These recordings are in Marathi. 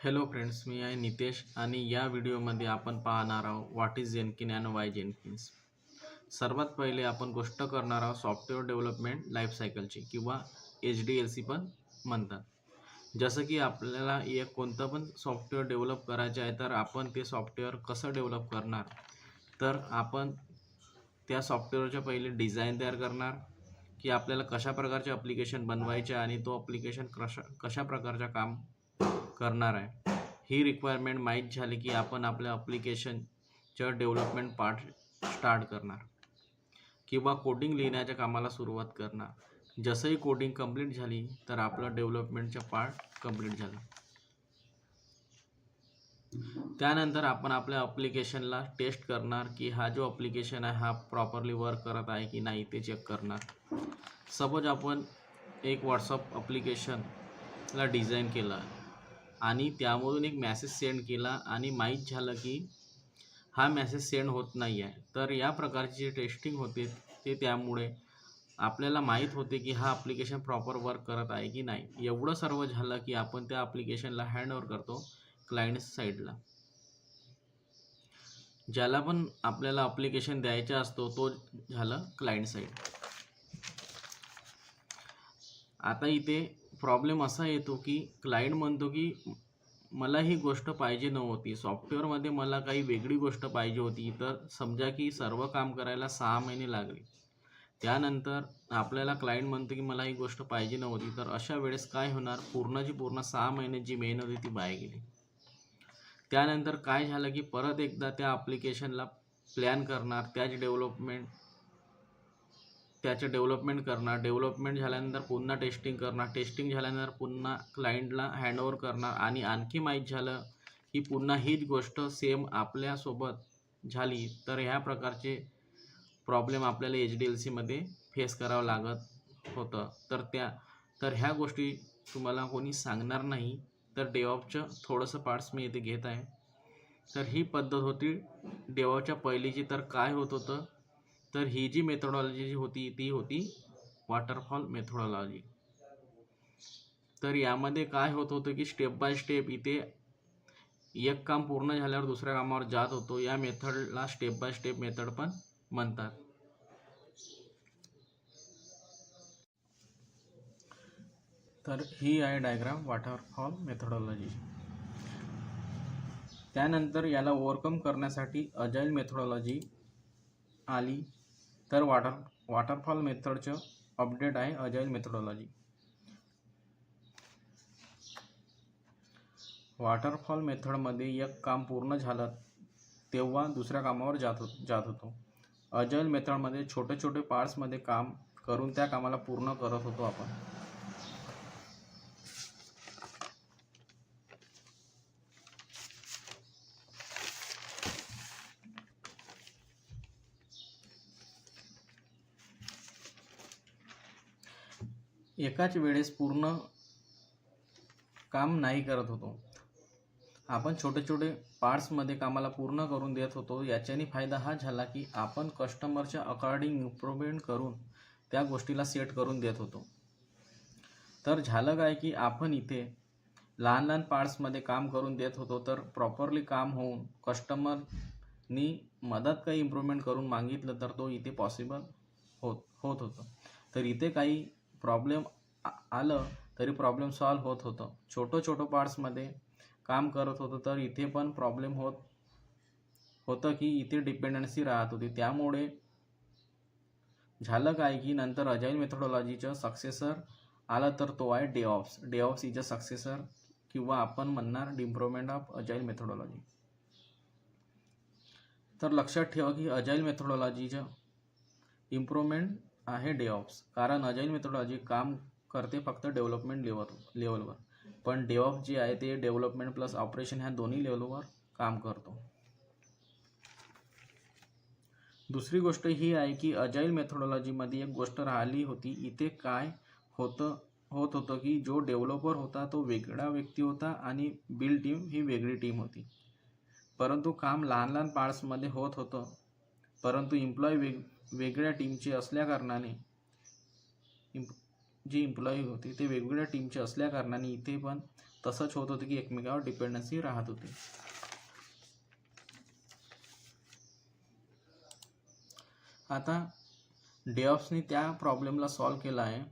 हॅलो फ्रेंड्स मी आहे नितेश आणि या व्हिडिओमध्ये आपण पाहणार आहोत what is Jenkins and why Jenkins सर्वात पहिले आपण गोष्ट करणार आहोत सॉफ्टवेअर डेव्हलपमेंट लाईफ सायकलची किंवा एच डी एल सी पण म्हणतात. जसं की आपल्याला एक कोणतं पण सॉफ्टवेअर डेव्हलप करायचे आहे तर आपण ते सॉफ्टवेअर कसं डेव्हलप करणार? तर आपण त्या सॉफ्टवेअरच्या पहिले डिझाईन तयार करणार की आपल्याला कशा प्रकारचे अप्लिकेशन बनवायचे आणि तो अप्लिकेशन कशा कशा प्रकारच्या काम करणार आहे. ही रिक्वायरमेंट माहीत झाली की आपण आपल्या अप्लिकेशनच्या डेव्हलपमेंट पार्ट स्टार्ट करणार. किंवा कोडिंग लिहिण्याच्या कामाला सुरुवात करणार. जसंही कोडिंग कंप्लीट झाली तर आपलं डेव्हलपमेंटचा पार्ट कंप्लीट झाला. त्यानंतर आपण आपल्या अप्लिकेशनला टेस्ट करणार की हा जो अप्लिकेशन आहे हा प्रॉपरली वर्क करत आहे की नाही ते चेक करणार. सपोज आपण एक व्हॉट्सअप अप्लिकेशनला डिझाईन केलं आणि त्यामधून एक मॅसेज सेंड केला आणि माहीत झालं की हा मॅसेज सेंड होत नाही आहे तर या प्रकारची जी टेस्टिंग होते ते त्यामुळे आपल्याला माहीत होते की हा ॲप्लिकेशन प्रॉपर वर्क करत आहे की नाही. एवढं सर्व झालं की आपण त्या ॲप्लिकेशनला हँडओवर करतो क्लायंट साईडला ज्याला पण आपल्याला ॲप्लिकेशन द्यायचा असतो तो झालं क्लायंट साईड आता इथे प्रॉब्लेम असा येतो की क्लायंट म्हणतो की मला ही गोष्ट पाहिजे नव्हती. सॉफ्टवेअरमध्ये मला काही वेगळी गोष्ट पाहिजे होती. तर समजा की सर्व काम करायला सहा महिने लागले. त्यानंतर आपल्याला क्लायंट म्हणतो की मला ही गोष्ट पाहिजे नव्हती. तर अशा वेळेस काय होणार? पूर्णची पूर्ण सहा महिने जी मेहनत होती ती बाहेर गेली. त्यानंतर काय झालं की परत एकदा त्या ॲप्लिकेशनला प्लॅन करणार. त्याच डेव्हलपमेंट त्याचं डेव्हलपमेंट करणार. डेव्हलपमेंट झाल्यानंतर पुन्हा टेस्टिंग करणार. टेस्टिंग झाल्यानंतर पुन्हा क्लायंटला हँडओवर करणार. आणि आणखी माहीत झालं की पुन्हा हीच गोष्ट सेम आपल्यासोबत झाली तर ह्या प्रकारचे प्रॉब्लेम आपल्याला एच डी एल सीमध्ये फेस करावं लागत होतं. तर त्या तर ह्या गोष्टी तुम्हाला कोणी सांगणार नाही. तर डेवॉपचं थोडंसं पार्ट्स मी इथे घेत आहे. तर ही पद्धत होती. डेवॉपच्या पहिलीची तर काय होत होतं? तर ही जी मेथोडॉलॉजी जी होती ती होती वॉटरफॉल मेथोडॉलॉजी तर यामध्ये काय होत होतं की स्टेप बाय स्टेप इथे एक काम पूर्ण झाल्यावर दुसऱ्या कामावर जात होतो. या मेथडला स्टेप बाय स्टेप मेथड पण म्हणतात. तर ही आहे डायग्राम वॉटरफॉल मेथोडॉलॉजी त्यानंतर याला ओव्हरकम करण्यासाठी अजाईल मेथोडॉलॉजी आली. तर वॉटर वॉटरफॉल मेथडचं अपडेट आहे अजाईल मेथडॉलॉजी वॉटरफॉल मेथडमध्ये एक काम पूर्ण झालं तेव्हा दुसऱ्या कामावर जात हो जात होतो. अजाईल मेथडमध्ये छोटे छोटे पार्ट्समध्ये काम करून त्या कामाला पूर्ण करत होतो आपण. एकाच वेळेस पूर्ण काम नाही करत होतो. आपण छोटे छोटे पार्ट्समध्ये कामाला पूर्ण करून देत होतो. याच्याने फायदा हा झाला की आपण कस्टमरच्या अकॉर्डिंग इम्प्रूव्हमेंट करून त्या गोष्टीला सेट करून देत होतो. तर झालं काय की आपण इथे लहान लहान पार्ट्समध्ये काम करून देत होतो. तर प्रॉपरली काम होऊन कस्टमरनी मदत काही इम्प्रूव्हमेंट करून मागितलं तर तो इथे पॉसिबल होत होत होतं. तर इथे काही प्रॉब्लेम आलं तरी प्रॉब्लेम सॉल्व होत होतं. छोटं छोटं पार्ट्समध्ये काम करत होतं तर इथे पण प्रॉब्लेम होत होतं की इथे डिपेंडन्सी राहत होती. त्यामुळे झालं काय की नंतर अजाईल मेथोडॉलॉजीचं सक्सेसर आलं तर तो आहे DevOps DevOps is a successor किंवा आपण म्हणणार इम्प्रूव्हमेंट ऑफ अजाईल मेथडॉलॉजी तर लक्षात ठेवा की अजाईल मेथोडॉलॉजीचं इम्प्रूव्हमेंट आहे डे कारण अजाईल मेथोडॉलॉजी काम करते फक्त डेव्हलपमेंट लेवल लेवलवर पण डेवॉप जे आहे ते डेव्हलपमेंट प्लस ऑपरेशन ह्या दोन्ही लेवलवर काम करतो. दुसरी गोष्ट ही आहे की अजाईल मेथोडॉलॉजीमध्ये एक गोष्ट राहिली होती. इथे काय होतं होत होतं की जो डेव्हलपर होता तो वेगळा व्यक्ती होता आणि बिल टीम ही वेगळी टीम होती. परंतु काम लहान लहान पार्ट्समध्ये होत होतं. परंतु इम्प्लॉय वेग वेगळ्या टीमचे असल्याकारणाने इम्प जी इम्प्लॉई होती ते वेगवेगळ्या टीमचे असल्याकारणाने इथे पण तसंच होत होतं की एकमेकावर डिपेंडन्सी राहत होती. आता डेऑप्सनी त्या प्रॉब्लेमला सॉल्व केला आहे.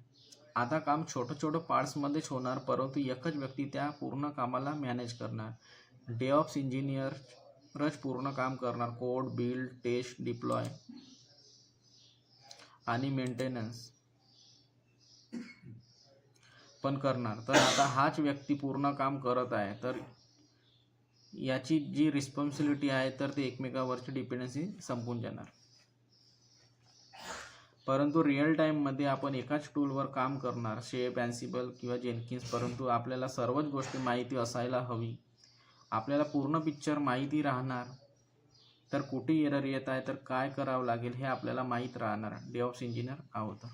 आता काम छोटं छोटं पार्ट्समध्येच होणार परंतु एकच व्यक्ती त्या पूर्ण कामाला मॅनेज करणार. डेऑप्स इंजिनियरच पूर्ण काम करणार. कोड बिल्ड टेस्ट डिप्लॉय आणि मेंटेनन्स पण करणार. तर आता हाच व्यक्ती पूर्ण काम करत आहे तर याची जी रिस्पॉन्सिबिलिटी आहे तर ते एकमेकावरची डिपेंडन्सी संपून जाणार. परंतु रिअल टाईममध्ये आपण एकाच टूलवर काम करणार शे पॅन्सिबल किंवा जेनकिन्स परंतु आपल्याला सर्वच गोष्टी माहिती असायला हवी. आपल्याला पूर्ण पिक्चर माहिती राहणार. तर कुठे एरर येत आहे तर काय करावं लागेल हे आपल्याला माहीत राहणार. डेऑप्स इंजिनियर आहोत.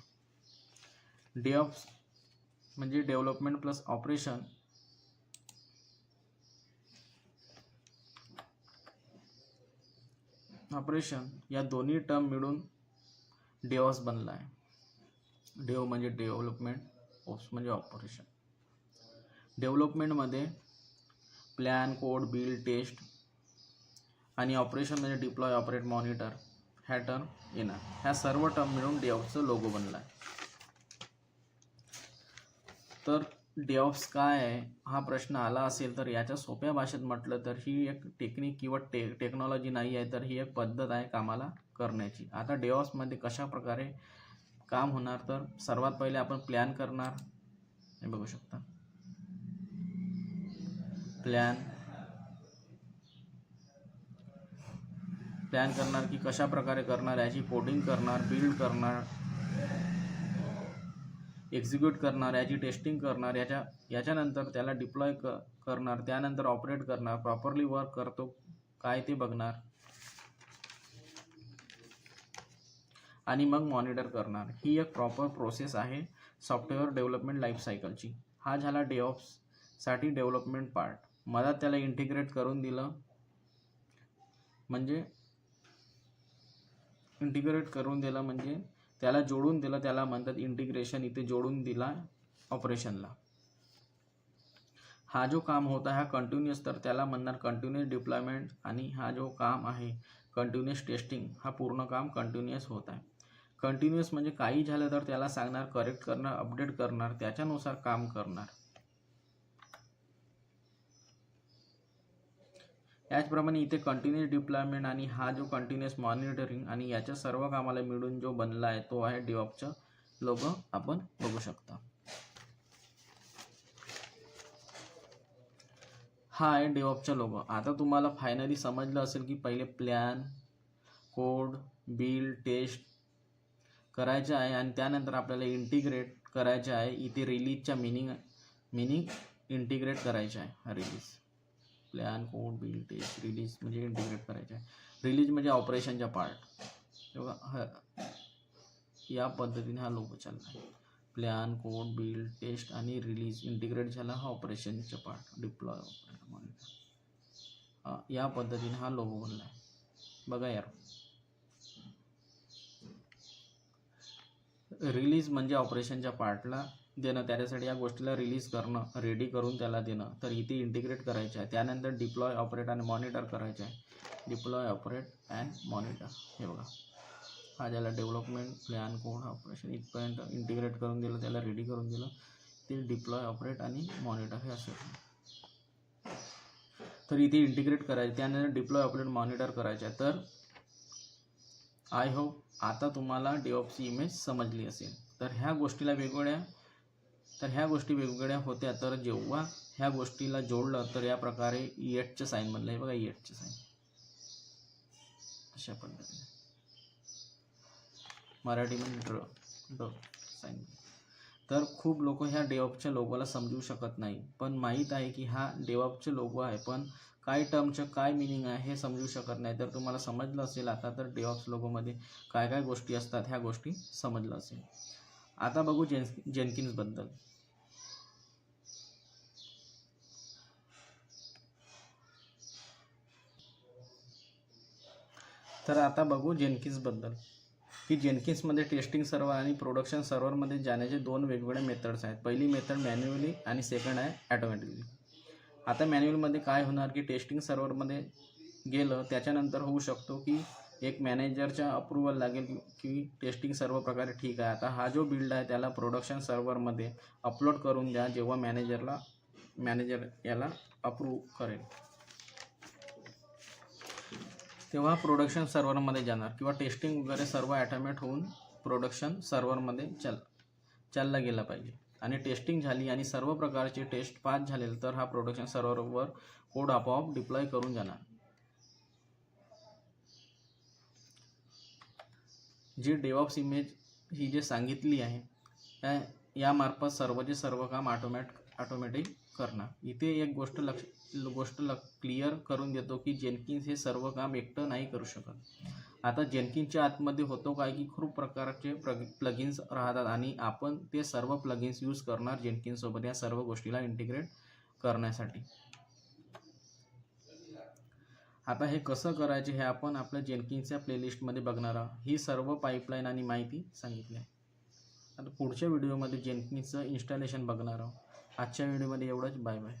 डेऑप्स म्हणजे डेव्हलपमेंट प्लस ऑपरेशन ऑपरेशन या दोन्ही टर्म मिळून डेवॉस बनला आहे डेव म्हणजे डेव्हलपमेंट ओप्स म्हणजे ऑपरेशन डेव्हलपमेंटमध्ये प्लॅन कोड बिल टेस्ट आणि ऑपरेशन म्हणजे डिप्लॉय ऑपरेट मॉनिटर ह्या टर्म येणार. ह्या सर्व टर्म मिळून डेव्हचं लोगो बनला आहे तर डेव्स काय आहे? हा प्रश्न आला असेल तर याच्या सोप्या भाषेत म्हटलं तर ही एक टेक्निक किंवा टे टेक्नॉलॉजी नाही आहे तर ही एक पद्धत आहे कामाला करण्याची. आता डेव्समध्ये कशा प्रकारे काम होणार? तर सर्वात पहिले आपण प्लॅन करणार. हे बघू शकता. प्लॅन प्लॅन करणार की कशा प्रकारे करणार याची कोडिंग करणार बिल्ड करणार एक्झिक्यूट करणार याची टेस्टिंग करणार याच्या याच्यानंतर त्याला डिप्लॉय क करणार त्यानंतर ऑपरेट करणार प्रॉपरली वर्क करतो काय ते बघणार. आणि मग मॉनिटर करणार. ही एक प्रॉपर प्रोसेस आहे सॉफ्टवेअर डेव्हलपमेंट लाईफ सायकलची हा झाला डेऑप्ससाठी डेव्हलपमेंट पार्ट मला त्याला इंटिग्रेट करून दिलं. म्हणजे इंटिग्रेट करून दिलं म्हणजे त्याला जोडून दिलं त्याला म्हणतात इंटिग्रेशन इथे जोडून दिला ऑपरेशनला हा जो काम होता हा कंटिन्युअस तर त्याला म्हणणार कंटिन्युअस डिप्लॉयमेंट आणि हा जो काम आहे कंटिन्युअस टेस्टिंग हा पूर्ण काम कंटिन्युअस होत आहे. कंटिन्युअस म्हणजे काही झालं तर त्याला सांगणार करेक्ट करणार अपडेट करणार त्याच्यानुसार काम करणार. याचप्रमाणे इथे कंटिन्युअस डिप्लॉयमेंट आणि हा जो कंटिन्युअस मॉनिटरिंग आणि याच्या सर्व कामाला मिळून जो बनला आहे तो आहे डिऑपचा लोगो आपण बघू शकता. हा आहे डेवॉपचा लोगो आता तुम्हाला फायनली समजलं असेल की पहिले प्लॅन कोड बिल टेस्ट करायचे आहे आणि त्यानंतर आपल्याला इंटिग्रेट करायचे आहे. इथे रिलीजच्या मिनिंग मिनिंग इंटिग्रेट करायचे आहे. Release plan code build test release म्हणजे इंटिग्रेट करायचे आहे रिलीज म्हणजे ऑपरेशनच्या पार्ट तेव्हा या पद्धतीने हा लोगो चालला आहे प्लॅन कोड बिल टेस्ट आणि रिलीज इंटिग्रेट झाला हा ऑपरेशनचा पार्ट डिप्लॉय मॉनिटर या पद्धतीने हा लोगो बनला आहे बघा यार. रिलीज म्हणजे ऑपरेशनच्या पार्टला देणं त्याच्यासाठी या गोष्टीला रिलीज करणं रेडी करून त्याला देणं. तर इथे इंटिग्रेट करायचं आहे. त्यानंतर डिप्लॉय ऑपरेट आणि मॉनिटर करायचं आहे. डिप्लॉय ऑपरेट अँड मॉनिटर हे बघा. हा ज्याला डेव्हलपमेंट प्लॅन कोड ऑपरेशन इथपर्यंत इंटिग्रेट करून दिलं त्याला रेडी करून दिलं ते डिप्लॉय ऑपरेट आणि मॉनिटर हे असं तर इथे इंटिग्रेट करायचं त्यानंतर डिप्लॉय ऑपरेट मॉनिटर करायचं आहे. तर आय होप आता तुम्हाला डेऑपची इमेज समजली असेल. तर ह्या गोष्टीला वेगवेगळ्या तर ह्या गोष्टी वेगवेगळ्या होत्या तर जेव्हा ह्या गोष्टीला जोडलं तर या प्रकारे एटचं साईन बनलं आहे बघा एटचं साईन अशा पद्धतीने. मराठीमध्ये म्हणजे ड्र ड साईन तर खूप लोक ह्या डेवॉपच्या लोगोला समजू शकत नाही पण माहीत आहे की हा डेवॉपचे लोगो आहे पण काय टर्मचं काय मिनिंग आहे हे समजू शकत नाही. तर तुम्हाला समजलं असेल आता तर डेवॉप्स लोगोमध्ये काय काय गोष्टी असतात ह्या गोष्टी समजलं असेल. आता बघू जेन जेनकिन्सबद्दल. तर आता बघू जेनकिन्सबद्दल. की जेनकिन्समध्ये टेस्टिंग सर्व्हर आणि प्रोडक्शन सर्व्हरमध्ये जाण्याचे दोन वेगवेगळे मेथड्स आहेत. पहिली मेथड मॅन्युअली आणि सेकंड आहे ॲटोमॅटिकली. आता मॅन्युअलमध्ये काय होणार की टेस्टिंग सर्व्हरमध्ये गेलं त्याच्यानंतर होऊ शकतो की एक मॅनेजरच्या अप्रूवल लागेल की- टेस्टिंग सर्व प्रकारे ठीक आहे. आता हा जो बिल्ड आहे त्याला प्रोडक्शन सर्व्हरमध्ये अपलोड करून द्या जेव्हा मॅनेजरला मॅनेजर याला अप्रूव्ह करेल. तेव्हा प्रोडक्शन सर्व्हरमध्ये जाणार किंवा टेस्टिंग वगैरे सर्व ॲटोमॅट होऊन प्रोडक्शन सर्व्हरमध्ये चल चालला गेला पाहिजे. आणि टेस्टिंग झाली आणि सर्व प्रकारचे टेस्ट पास झाले तर हा प्रोडक्शन सर्व्हरवर कोड आपोआप डिप्लॉय करून जाणार. जी डेवॉप्स इमेज ही जे सांगितली आहे त्या यामार्फत सर्वचे सर्व काम ऑटोमॅट ऑटोमॅटिक करणार. इथे एक गोष्ट लक्ष गोष्ट लक क्लिअर करून देतो की जेनकिन्स हे सर्व काम एकटं नाही करू शकत. आता जेनकिन्सच्या आतमध्ये होतो काय की खूप प्रकारचे प्रग प्लगिन्स राहतात आणि आपण ते सर्व प्लगिन्स यूज करणार जेनकिन्ससोबत या सर्व गोष्टीला इंटिग्रेट करण्यासाठी. आता हे कसं करायचे हे आपण आपल्या जेनकिंगच्या प्लेलिस्टमध्ये बघणार आहोत. ही सर्व पाईपलाईन आणि माहिती सांगितली आहे. आता पुढच्या व्हिडिओमध्ये जेनकिंगचं इन्स्टॉलेशन बघणार आहोत. आजच्या व्हिडिओमध्ये एवढंच. Bye bye